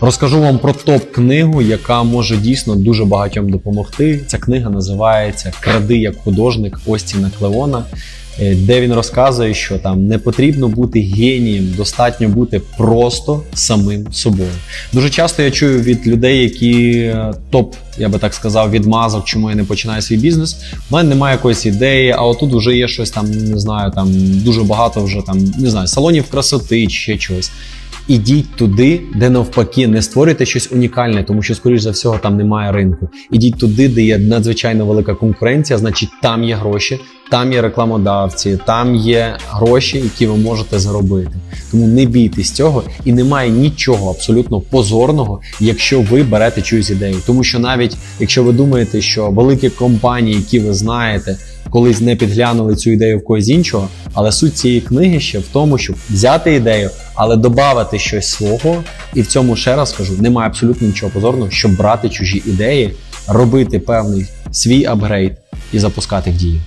Розкажу вам про топ-книгу, яка може дійсно дуже багатьом допомогти. Ця книга називається Кради як художник Остіна Клеона, е, де він розказує, що там не потрібно бути генієм, достатньо бути просто самим собою. Дуже часто я чую від людей, які е, топ, я би так сказав, відмазок, чому я не починаю свій бізнес. У мене немає якоїсь ідеї, а отут вже є щось там, не знаю, там дуже багато вже там, не знаю, салонів красоти чи ще чогось. Ідіть туди, де навпаки не створюйте щось унікальне, тому що, скоріш за всього, там немає ринку. Ідіть туди, де є надзвичайно велика конкуренція, значить там є гроші, там є рекламодавці, там є гроші, які ви можете заробити. Тому не бійтесь цього і немає нічого абсолютно позорного, якщо ви берете чиюсь ідею. Тому що навіть якщо ви думаєте, що великі компанії, які ви знаєте, колись не підглянули цю ідею в когось іншого, але суть цієї книги ще в тому, щоб взяти ідею, але додати щось свого. І в цьому ще раз кажу: немає абсолютно нічого позорного, щоб брати чужі ідеї, робити певний свій апгрейд і запускати в дію.